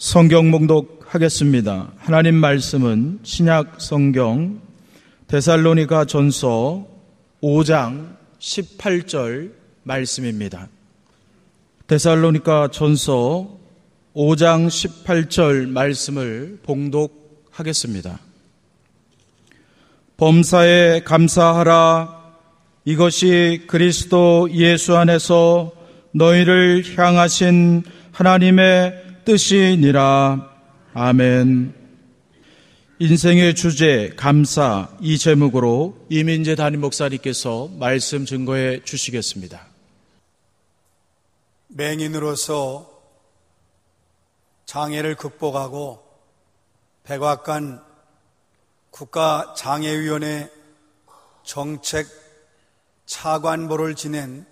성경 봉독하겠습니다. 하나님 말씀은 신약 성경 데살로니가 전서 5장 18절 말씀입니다. 데살로니가 전서 5장 18절 말씀을 봉독하겠습니다. 범사에 감사하라. 이것이 그리스도 예수 안에서 너희를 향하신 하나님의 뜻이니라. 아멘. 인생의 주제, 감사, 이 제목으로 이민재 담임 목사님께서 말씀 증거해 주시겠습니다. 맹인으로서 장애를 극복하고 백악관 국가장애위원회 정책 차관보를 지낸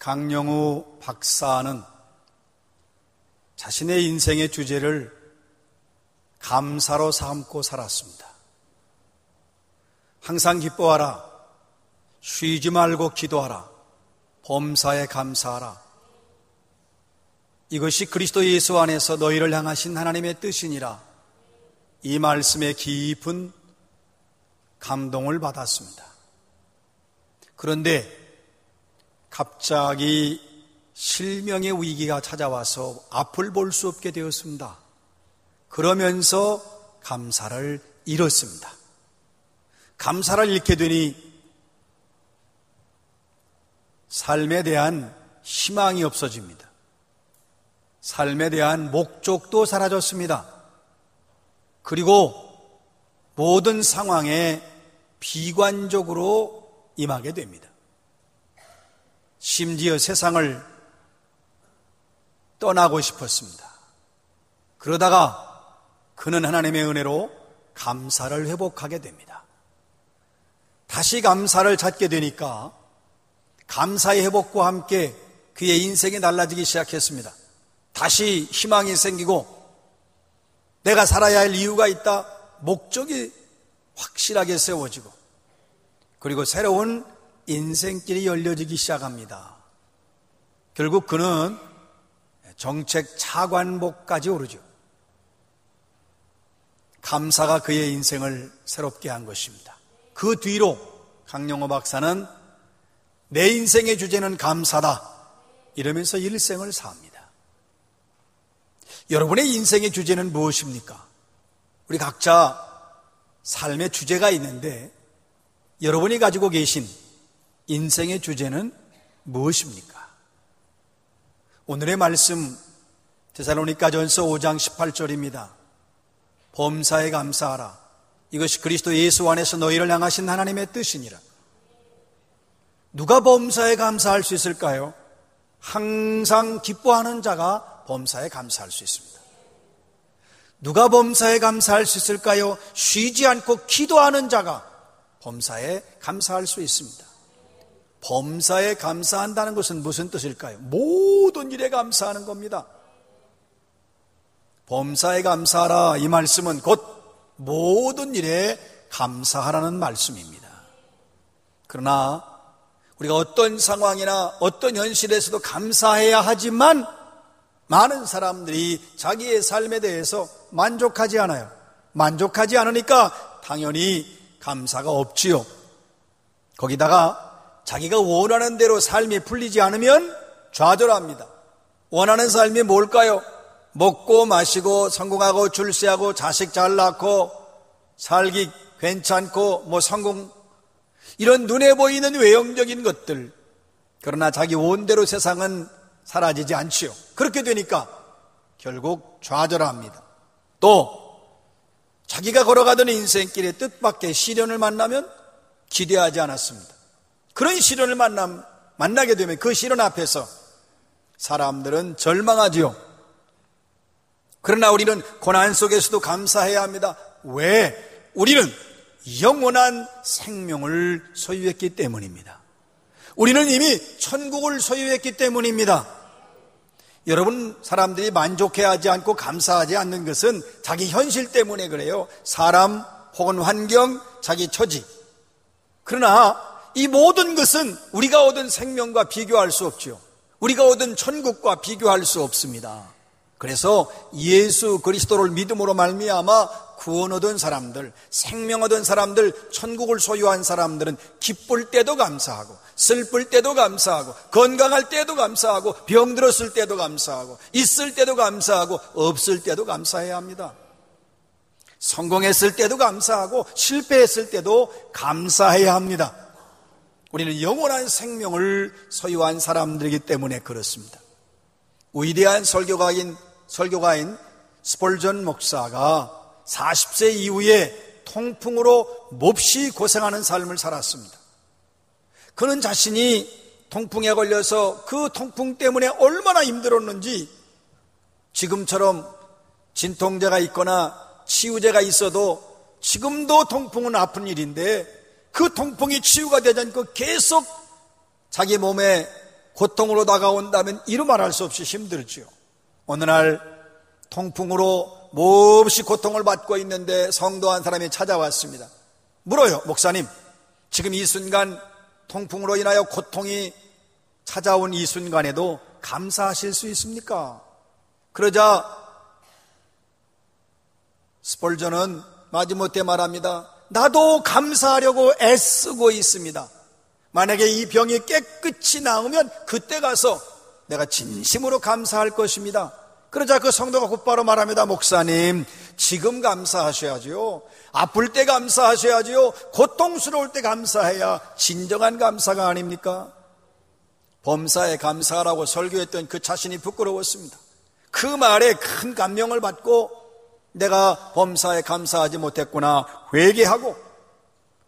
강영우 박사는 자신의 인생의 주제를 감사로 삼고 살았습니다. 항상 기뻐하라. 쉬지 말고 기도하라. 범사에 감사하라. 이것이 그리스도 예수 안에서 너희를 향하신 하나님의 뜻이니라. 이 말씀에 깊은 감동을 받았습니다. 그런데 갑자기 실명의 위기가 찾아와서 앞을 볼 수 없게 되었습니다. 그러면서 감사를 잃었습니다. 감사를 잃게 되니 삶에 대한 희망이 없어집니다. 삶에 대한 목적도 사라졌습니다. 그리고 모든 상황에 비관적으로 임하게 됩니다. 심지어 세상을 떠나고 싶었습니다. 그러다가 그는 하나님의 은혜로 감사를 회복하게 됩니다. 다시 감사를 찾게 되니까 감사의 회복과 함께 그의 인생이 달라지기 시작했습니다. 다시 희망이 생기고 내가 살아야 할 이유가 있다. 목적이 확실하게 세워지고 그리고 새로운 인생길이 열려지기 시작합니다. 결국 그는 정책 차관복까지 오르죠. 감사가 그의 인생을 새롭게 한 것입니다. 그 뒤로 강영호 박사는 내 인생의 주제는 감사다. 이러면서 일생을 삽니다. 여러분의 인생의 주제는 무엇입니까? 우리 각자 삶의 주제가 있는데 여러분이 가지고 계신 인생의 주제는 무엇입니까? 오늘의 말씀 데살로니가전서 5장 18절입니다. 범사에 감사하라. 이것이 그리스도 예수 안에서 너희를 향하신 하나님의 뜻이니라. 누가 범사에 감사할 수 있을까요? 항상 기뻐하는 자가 범사에 감사할 수 있습니다. 누가 범사에 감사할 수 있을까요? 쉬지 않고 기도하는 자가 범사에 감사할 수 있습니다. 범사에 감사한다는 것은 무슨 뜻일까요? 모든 일에 감사하는 겁니다. 범사에 감사하라 이 말씀은 곧 모든 일에 감사하라는 말씀입니다. 그러나 우리가 어떤 상황이나 어떤 현실에서도 감사해야 하지만 많은 사람들이 자기의 삶에 대해서 만족하지 않아요. 만족하지 않으니까 당연히 감사가 없지요. 거기다가 자기가 원하는 대로 삶이 풀리지 않으면 좌절합니다. 원하는 삶이 뭘까요? 먹고 마시고 성공하고 출세하고 자식 잘 낳고 살기 괜찮고 뭐 성공 이런 눈에 보이는 외형적인 것들 그러나 자기 원대로 세상은 사라지지 않지요. 그렇게 되니까 결국 좌절합니다. 또 자기가 걸어가던 인생길의 뜻밖의 시련을 만나면 기대하지 않았습니다. 그런 시련을 만남, 만나게 되면 그 시련 앞에서 사람들은 절망하지요. 그러나 우리는 고난 속에서도 감사해야 합니다. 왜? 우리는 영원한 생명을 소유했기 때문입니다. 우리는 이미 천국을 소유했기 때문입니다. 여러분 사람들이 만족해하지 않고 감사하지 않는 것은 자기 현실 때문에 그래요. 사람 혹은 환경, 자기 처지. 그러나 이 모든 것은 우리가 얻은 생명과 비교할 수 없지요. 우리가 얻은 천국과 비교할 수 없습니다. 그래서 예수 그리스도를 믿음으로 말미암아 구원 얻은 사람들, 생명 얻은 사람들, 천국을 소유한 사람들은 기쁠 때도 감사하고 슬플 때도 감사하고 건강할 때도 감사하고 병들었을 때도 감사하고 있을 때도 감사하고 없을 때도 감사해야 합니다. 성공했을 때도 감사하고 실패했을 때도 감사해야 합니다. 우리는 영원한 생명을 소유한 사람들이기 때문에 그렇습니다. 위대한 설교가인 설교가인 스폴전 목사가 40세 이후에 통풍으로 몹시 고생하는 삶을 살았습니다. 그는 자신이 통풍에 걸려서 그 통풍 때문에 얼마나 힘들었는지 지금처럼 진통제가 있거나 치유제가 있어도 지금도 통풍은 아픈 일인데 그 통풍이 치유가 되지 않고 계속 자기 몸에 고통으로 다가온다면 이루 말할 수 없이 힘들죠. 어느 날 통풍으로 몹시 고통을 받고 있는데 성도 한 사람이 찾아왔습니다. 물어요, 목사님. 지금 이 순간 통풍으로 인하여 고통이 찾아온 이 순간에도 감사하실 수 있습니까? 그러자 스폴전은 마지못해 말합니다. 나도 감사하려고 애쓰고 있습니다. 만약에 이 병이 깨끗이 나오면 그때 가서 내가 진심으로 감사할 것입니다. 그러자 그 성도가 곧바로 말합니다. 목사님, 지금 감사하셔야지요. 아플 때 감사하셔야지요. 고통스러울 때 감사해야 진정한 감사가 아닙니까? 범사에 감사하라고 설교했던 그 자신이 부끄러웠습니다. 그 말에 큰 감명을 받고 내가 범사에 감사하지 못했구나 회개하고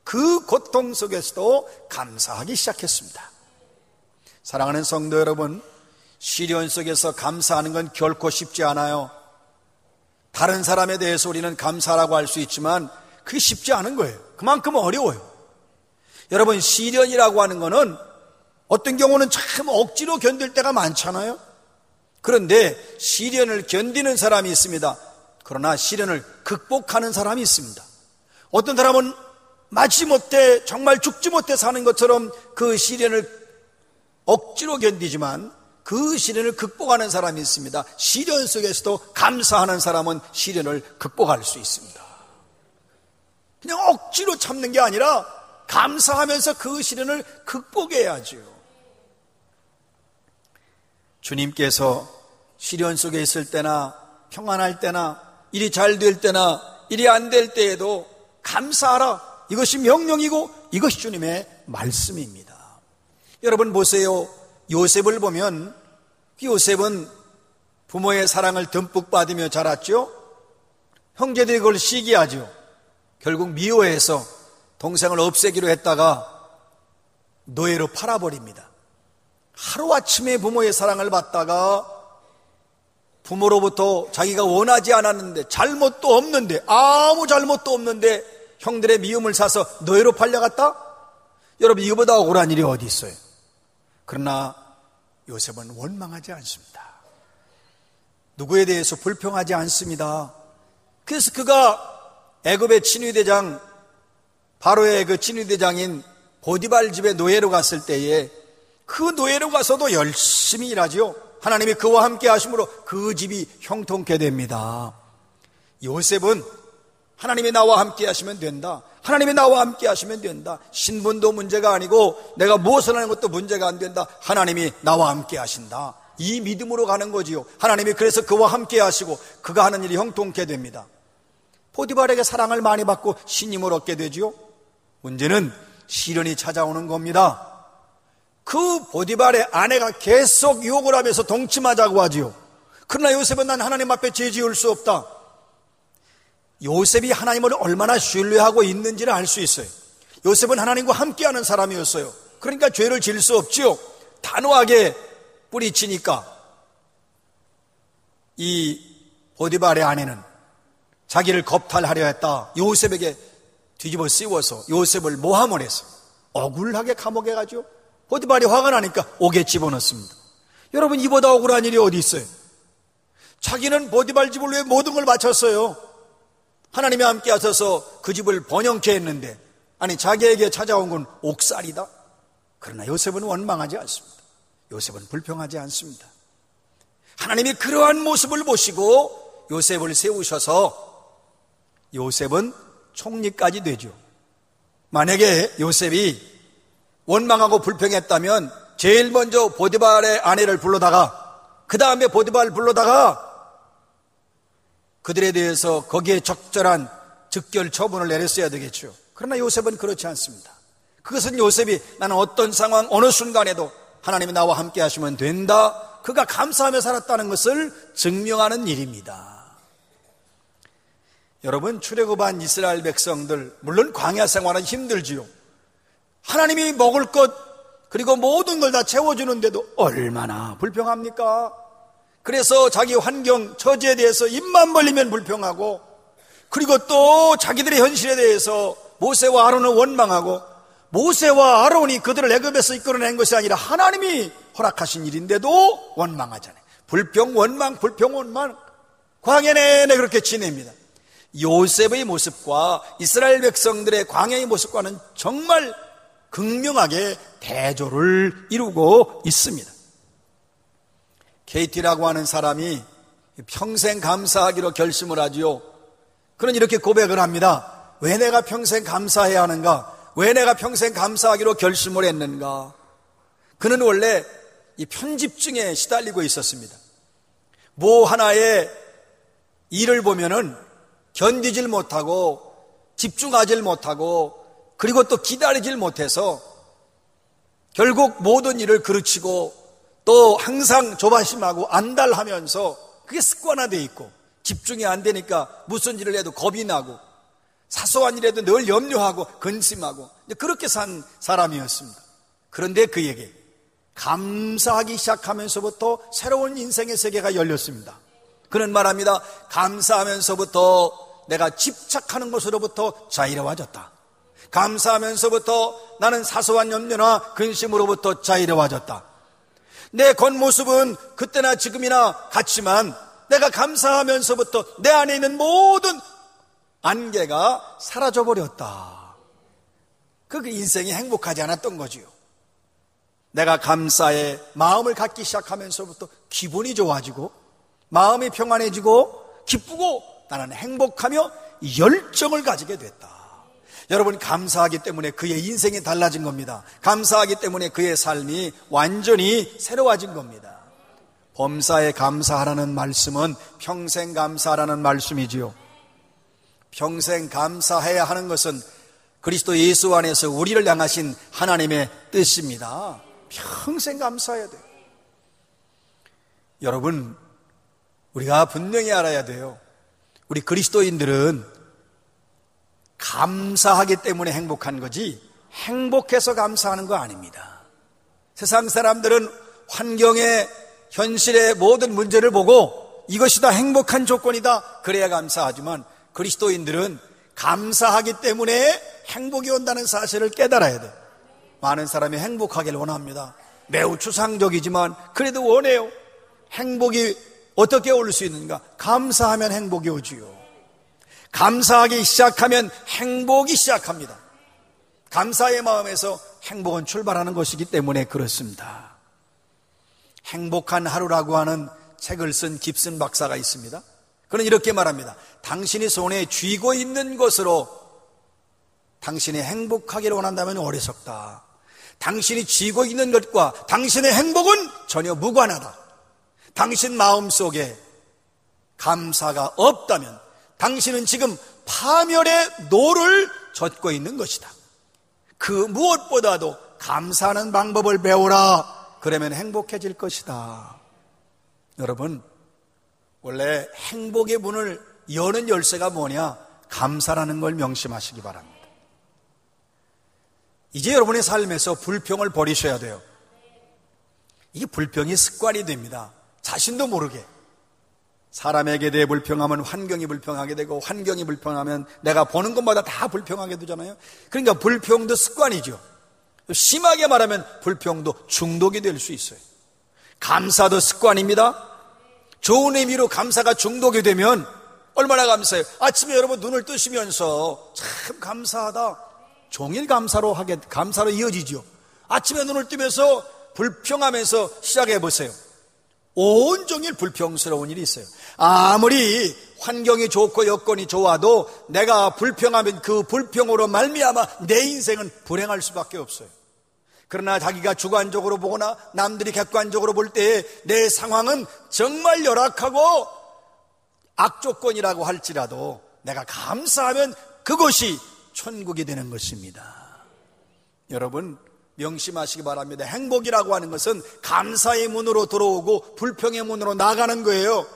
그 고통 속에서도 감사하기 시작했습니다. 사랑하는 성도 여러분, 시련 속에서 감사하는 건 결코 쉽지 않아요. 다른 사람에 대해서 우리는 감사라고 할 수 있지만 그게 쉽지 않은 거예요. 그만큼 어려워요. 여러분, 시련이라고 하는 거는 어떤 경우는 참 억지로 견딜 때가 많잖아요. 그런데 시련을 견디는 사람이 있습니다. 그러나 시련을 극복하는 사람이 있습니다. 어떤 사람은 마지못해 정말 죽지 못해 사는 것처럼 그 시련을 억지로 견디지만 그 시련을 극복하는 사람이 있습니다. 시련 속에서도 감사하는 사람은 시련을 극복할 수 있습니다. 그냥 억지로 참는 게 아니라 감사하면서 그 시련을 극복해야죠. 주님께서 시련 속에 있을 때나 평안할 때나 일이 잘 될 때나 일이 안 될 때에도 감사하라. 이것이 명령이고 이것이 주님의 말씀입니다. 여러분 보세요. 요셉을 보면 요셉은 부모의 사랑을 듬뿍 받으며 자랐죠. 형제들이 그걸 시기하죠. 결국 미워해서 동생을 없애기로 했다가 노예로 팔아버립니다. 하루아침에 부모의 사랑을 받다가 부모로부터 자기가 원하지 않았는데 잘못도 없는데 아무 잘못도 없는데 형들의 미움을 사서 노예로 팔려갔다? 여러분 이거보다 억울한 일이 어디 있어요? 그러나 요셉은 원망하지 않습니다. 누구에 대해서 불평하지 않습니다. 그래서 그가 애굽의 친위대장 바로의 그 친위대장인 보디발 집에 노예로 갔을 때에 그 노예로 가서도 열심히 일하지요. 하나님이 그와 함께 하심으로 그 집이 형통케 됩니다. 요셉은 하나님이 나와 함께 하시면 된다. 하나님이 나와 함께 하시면 된다. 신분도 문제가 아니고 내가 무엇을 하는 것도 문제가 안 된다. 하나님이 나와 함께 하신다. 이 믿음으로 가는 거지요. 하나님이 그래서 그와 함께 하시고 그가 하는 일이 형통케 됩니다. 포디발에게 사랑을 많이 받고 신임을 얻게 되지요. 문제는 시련이 찾아오는 겁니다. 그 보디발의 아내가 계속 욕을 하면서 동침하자고 하지요. 그러나 요셉은 난 하나님 앞에 죄 지을 수 없다. 요셉이 하나님을 얼마나 신뢰하고 있는지를 알 수 있어요. 요셉은 하나님과 함께하는 사람이었어요. 그러니까 죄를 지을 수 없지요. 단호하게 뿌리치니까 이 보디발의 아내는 자기를 겁탈하려 했다. 요셉에게 뒤집어 씌워서 요셉을 모함을 해서 억울하게 감옥에 가죠. 보디발이 화가 나니까 옥에 집어넣습니다. 여러분 이보다 억울한 일이 어디 있어요? 자기는 보디발 집을 위해 모든 걸 바쳤어요. 하나님이 함께 하셔서 그 집을 번영케 했는데 아니 자기에게 찾아온 건 옥살이다. 그러나 요셉은 원망하지 않습니다. 요셉은 불평하지 않습니다. 하나님이 그러한 모습을 보시고 요셉을 세우셔서 요셉은 총리까지 되죠. 만약에 요셉이 원망하고 불평했다면 제일 먼저 보디발의 아내를 불러다가 그 다음에 보디발을 불러다가 그들에 대해서 거기에 적절한 즉결 처분을 내렸어야 되겠죠. 그러나 요셉은 그렇지 않습니다. 그것은 요셉이 나는 어떤 상황, 어느 순간에도 하나님이 나와 함께 하시면 된다. 그가 감사하며 살았다는 것을 증명하는 일입니다. 여러분, 출애굽한 이스라엘 백성들, 물론 광야 생활은 힘들지요. 하나님이 먹을 것, 그리고 모든 걸 다 채워주는데도 얼마나 불평합니까? 그래서 자기 환경, 처지에 대해서 입만 벌리면 불평하고, 그리고 또 자기들의 현실에 대해서 모세와 아론은 원망하고, 모세와 아론이 그들을 애굽에서 이끌어낸 것이 아니라 하나님이 허락하신 일인데도 원망하잖아요. 불평, 원망, 불평, 원망. 광야 내내 그렇게 지냅니다. 요셉의 모습과 이스라엘 백성들의 광야의 모습과는 정말 극명하게 대조를 이루고 있습니다. 케이티라고 하는 사람이 평생 감사하기로 결심을 하지요. 그는 이렇게 고백을 합니다. 왜 내가 평생 감사해야 하는가? 왜 내가 평생 감사하기로 결심을 했는가? 그는 원래 이 편집증에 시달리고 있었습니다. 뭐 하나의 일을 보면은 견디질 못하고 집중하질 못하고 그리고 또 기다리질 못해서 결국 모든 일을 그르치고 또 항상 조바심하고 안달하면서 그게 습관화되어 있고 집중이 안 되니까 무슨 일을 해도 겁이 나고 사소한 일에도 늘 염려하고 근심하고 그렇게 산 사람이었습니다. 그런데 그에게 감사하기 시작하면서부터 새로운 인생의 세계가 열렸습니다. 그는 말합니다. 감사하면서부터 내가 집착하는 것으로부터 자유로워졌다. 감사하면서부터 나는 사소한 염려나 근심으로부터 자유로워졌다. 내 겉모습은 그때나 지금이나 같지만 내가 감사하면서부터 내 안에 있는 모든 안개가 사라져 버렸다. 그 인생이 행복하지 않았던 거지요. 내가 감사에 마음을 갖기 시작하면서부터 기분이 좋아지고 마음이 평안해지고 기쁘고 나는 행복하며 열정을 가지게 됐다. 여러분 감사하기 때문에 그의 인생이 달라진 겁니다. 감사하기 때문에 그의 삶이 완전히 새로워진 겁니다. 범사에 감사하라는 말씀은 평생 감사하라는 말씀이지요. 평생 감사해야 하는 것은 그리스도 예수 안에서 우리를 향하신 하나님의 뜻입니다. 평생 감사해야 돼요. 여러분, 우리가 분명히 알아야 돼요. 우리 그리스도인들은 감사하기 때문에 행복한 거지 행복해서 감사하는 거 아닙니다. 세상 사람들은 환경의 현실의 모든 문제를 보고 이것이 다 행복한 조건이다. 그래야 감사하지만 그리스도인들은 감사하기 때문에 행복이 온다는 사실을 깨달아야 돼. 많은 사람이 행복하기를 원합니다. 매우 추상적이지만 그래도 원해요. 행복이 어떻게 올 수 있는가? 감사하면 행복이 오지요. 감사하기 시작하면 행복이 시작합니다. 감사의 마음에서 행복은 출발하는 것이기 때문에 그렇습니다. 행복한 하루라고 하는 책을 쓴 깁슨 박사가 있습니다. 그는 이렇게 말합니다. 당신이 손에 쥐고 있는 것으로 당신이 행복하기를 원한다면 어리석다. 당신이 쥐고 있는 것과 당신의 행복은 전혀 무관하다. 당신 마음 속에 감사가 없다면 당신은 지금 파멸의 노를 젓고 있는 것이다. 그 무엇보다도 감사하는 방법을 배우라. 그러면 행복해질 것이다. 여러분, 원래 행복의 문을 여는 열쇠가 뭐냐? 감사라는 걸 명심하시기 바랍니다. 이제 여러분의 삶에서 불평을 버리셔야 돼요. 이게 불평이 습관이 됩니다. 자신도 모르게. 사람에게 대해 불평하면 환경이 불평하게 되고 환경이 불평하면 내가 보는 것마다 다 불평하게 되잖아요. 그러니까 불평도 습관이죠. 심하게 말하면 불평도 중독이 될 수 있어요. 감사도 습관입니다. 좋은 의미로 감사가 중독이 되면 얼마나 감사해요. 아침에 여러분 눈을 뜨시면서 참 감사하다. 종일 감사로 하게, 감사로 이어지죠. 아침에 눈을 뜨면서 불평하면서 시작해 보세요. 온종일 불평스러운 일이 있어요. 아무리 환경이 좋고 여건이 좋아도 내가 불평하면 그 불평으로 말미암아 내 인생은 불행할 수밖에 없어요. 그러나 자기가 주관적으로 보거나 남들이 객관적으로 볼때내 상황은 정말 열악하고 악조건이라고 할지라도 내가 감사하면 그것이 천국이 되는 것입니다. 여러분, 명심하시기 바랍니다. 행복이라고 하는 것은 감사의 문으로 들어오고 불평의 문으로 나가는 거예요.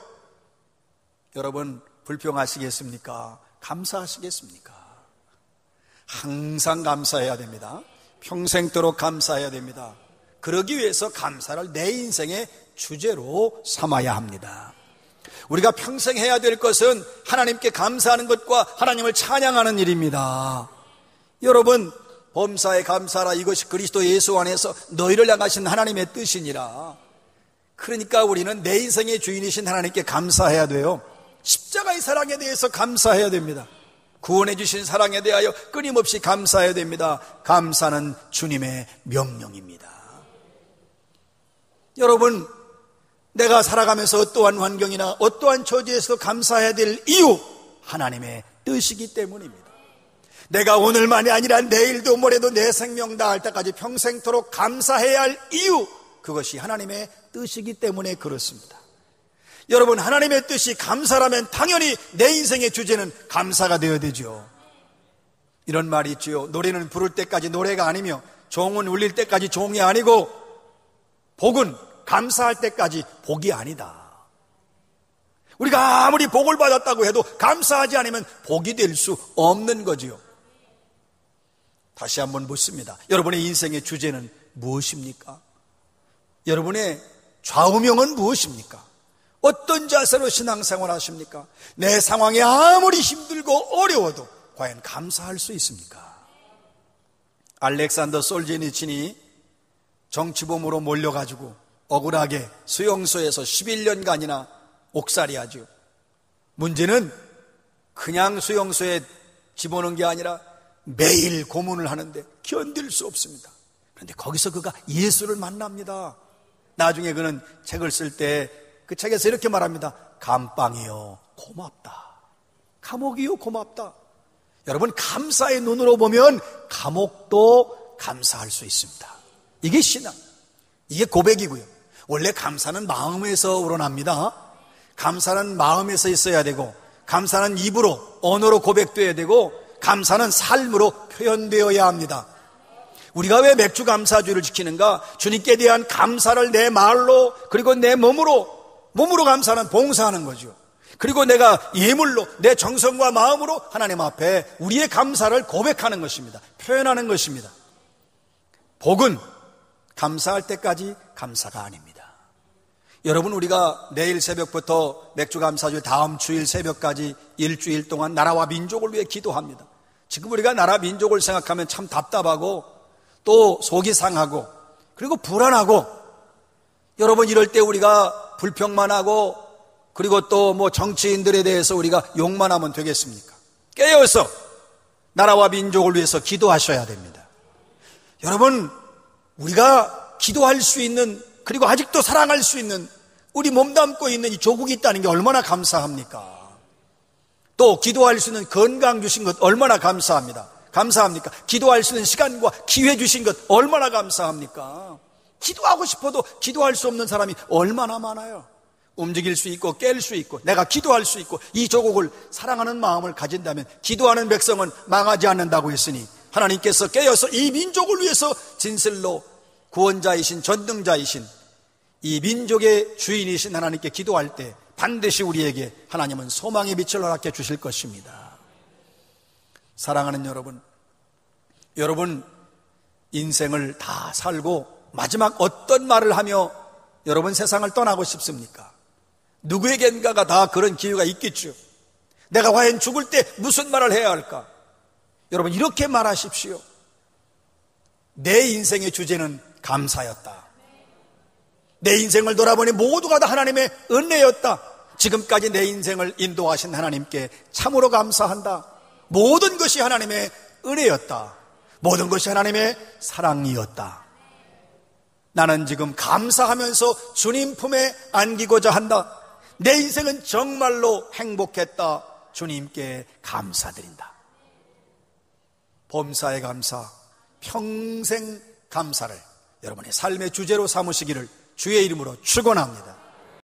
여러분, 불평하시겠습니까? 감사하시겠습니까? 항상 감사해야 됩니다. 평생도록 감사해야 됩니다. 그러기 위해서 감사를 내 인생의 주제로 삼아야 합니다. 우리가 평생 해야 될 것은 하나님께 감사하는 것과 하나님을 찬양하는 일입니다. 여러분, 범사에 감사라 이것이 그리스도 예수 안에서 너희를 향하신 하나님의 뜻이니라. 그러니까 우리는 내 인생의 주인이신 하나님께 감사해야 돼요. 십자가의 사랑에 대해서 감사해야 됩니다. 구원해 주신 사랑에 대하여 끊임없이 감사해야 됩니다. 감사는 주님의 명령입니다. 여러분, 내가 살아가면서 어떠한 환경이나 어떠한 처지에서 감사해야 될 이유, 하나님의 뜻이기 때문입니다. 내가 오늘만이 아니라 내일도 모레도 내 생명 다할 때까지 평생토록 감사해야 할 이유, 그것이 하나님의 뜻이기 때문에 그렇습니다. 여러분, 하나님의 뜻이 감사라면 당연히 내 인생의 주제는 감사가 되어야 되죠. 이런 말이 있지요. 노래는 부를 때까지 노래가 아니며 종은 울릴 때까지 종이 아니고 복은 감사할 때까지 복이 아니다. 우리가 아무리 복을 받았다고 해도 감사하지 않으면 복이 될 수 없는 거지요. 다시 한번 묻습니다. 여러분의 인생의 주제는 무엇입니까? 여러분의 좌우명은 무엇입니까? 어떤 자세로 신앙생활 하십니까? 내 상황이 아무리 힘들고 어려워도 과연 감사할 수 있습니까? 알렉산더 솔제니친이 정치범으로 몰려가지고 억울하게 수용소에서 11년간이나 옥살이 하죠. 문제는 그냥 수용소에 집어넣은 게 아니라 매일 고문을 하는데 견딜 수 없습니다. 그런데 거기서 그가 예수를 만납니다. 나중에 그는 책을 쓸 때 그 책에서 이렇게 말합니다. 감빵이요, 고맙다. 감옥이요, 고맙다. 여러분, 감사의 눈으로 보면 감옥도 감사할 수 있습니다. 이게 신앙. 이게 고백이고요. 원래 감사는 마음에서 우러납니다. 감사는 마음에서 있어야 되고, 감사는 입으로, 언어로 고백돼야 되고, 감사는 삶으로 표현되어야 합니다. 우리가 왜 맥주 감사주를 지키는가? 주님께 대한 감사를 내 말로, 그리고 내 몸으로 몸으로 감사는 봉사하는 거죠. 그리고 내가 예물로 내 정성과 마음으로 하나님 앞에 우리의 감사를 고백하는 것입니다. 표현하는 것입니다. 복은 감사할 때까지 감사가 아닙니다. 여러분 우리가 내일 새벽부터 맥주 감사주 다음 주일 새벽까지 일주일 동안 나라와 민족을 위해 기도합니다. 지금 우리가 나라 민족을 생각하면 참 답답하고 또 속이 상하고 그리고 불안하고 여러분 이럴 때 우리가 불평만 하고 그리고 또 뭐 정치인들에 대해서 우리가 욕만 하면 되겠습니까? 깨어서 나라와 민족을 위해서 기도하셔야 됩니다. 여러분, 우리가 기도할 수 있는 그리고 아직도 사랑할 수 있는 우리 몸담고 있는 이 조국이 있다는 게 얼마나 감사합니까? 또 기도할 수 있는 건강 주신 것 얼마나 감사합니다. 감사합니까? 기도할 수 있는 시간과 기회 주신 것 얼마나 감사합니까? 기도하고 싶어도 기도할 수 없는 사람이 얼마나 많아요. 움직일 수 있고 깰 수 있고 내가 기도할 수 있고 이 조국을 사랑하는 마음을 가진다면 기도하는 백성은 망하지 않는다고 했으니 하나님께서 깨어서 이 민족을 위해서 진실로 구원자이신 전능자이신 이 민족의 주인이신 하나님께 기도할 때 반드시 우리에게 하나님은 소망의 빛을 허락해 주실 것입니다. 사랑하는 여러분, 여러분 인생을 다 살고 마지막 어떤 말을 하며 여러분 세상을 떠나고 싶습니까? 누구에겐가가 다 그런 기회가 있겠죠. 내가 과연 죽을 때 무슨 말을 해야 할까? 여러분 이렇게 말하십시오. 내 인생의 주제는 감사였다. 내 인생을 돌아보니 모두가 다 하나님의 은혜였다. 지금까지 내 인생을 인도하신 하나님께 참으로 감사한다. 모든 것이 하나님의 은혜였다. 모든 것이 하나님의 사랑이었다. 나는 지금 감사하면서 주님 품에 안기고자 한다. 내 인생은 정말로 행복했다. 주님께 감사드린다. 범사의 감사, 평생 감사를 여러분의 삶의 주제로 삼으시기를 주의 이름으로 축원합니다.